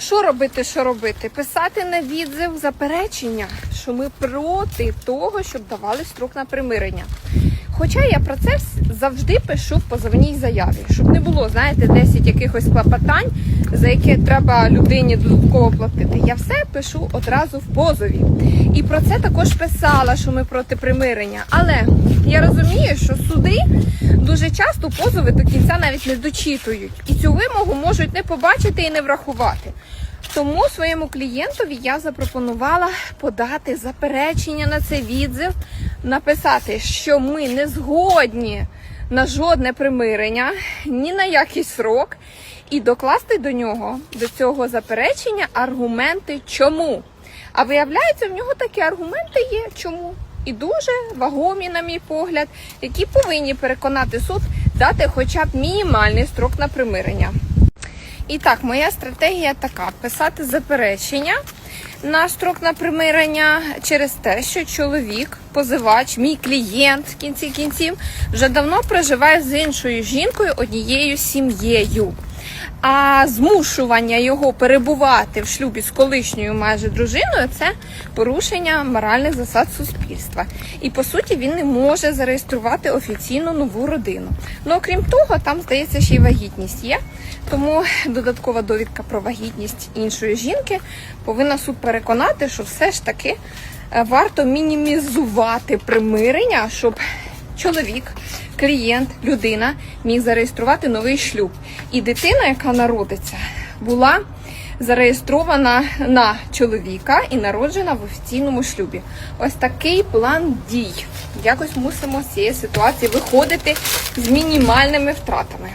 Що робити, що робити? Писати на відзив заперечення, що ми проти того, щоб давали строк на примирення. Хоча я про це завжди пишу в позовній заяві, щоб не було, знаєте, 10 якихось клопотань, за яке треба людині додатково платити. Я все пишу одразу в позові. І про це також писала, що ми проти примирення. Але я розумію, що суди дуже часто позови до кінця навіть не дочитують, і цю вимогу можуть не побачити і не врахувати. Тому своєму клієнтові я запропонувала подати заперечення на цей відзив, написати, що ми не згодні на жодне примирення, ні на який срок, і докласти до нього, до цього заперечення, аргументи чому. А виявляється, в нього такі аргументи є. Чому? І дуже вагомі, на мій погляд, які повинні переконати суд дати хоча б мінімальний строк на примирення. І так, моя стратегія така: писати заперечення на строк на примирення через те, що чоловік, позивач, мій клієнт в кінці кінців вже давно проживає з іншою жінкою однією сім'єю. А змушування його перебувати в шлюбі з колишньою майже дружиною це порушення моральних засад суспільства. І по суті він не може зареєструвати офіційно нову родину. Ну окрім того, там здається ще й вагітність є. Тому додаткова довідка про вагітність іншої жінки повинна суд переконати, що все ж таки е, варто мінімізувати примирення, щоб чоловік, клієнт, людина міг зареєструвати новий шлюб. І дитина, яка народиться, була зареєстрована на чоловіка і народжена в офіційному шлюбі. Ось такий план дій. Якось мусимо з цієї ситуації виходити з мінімальними втратами.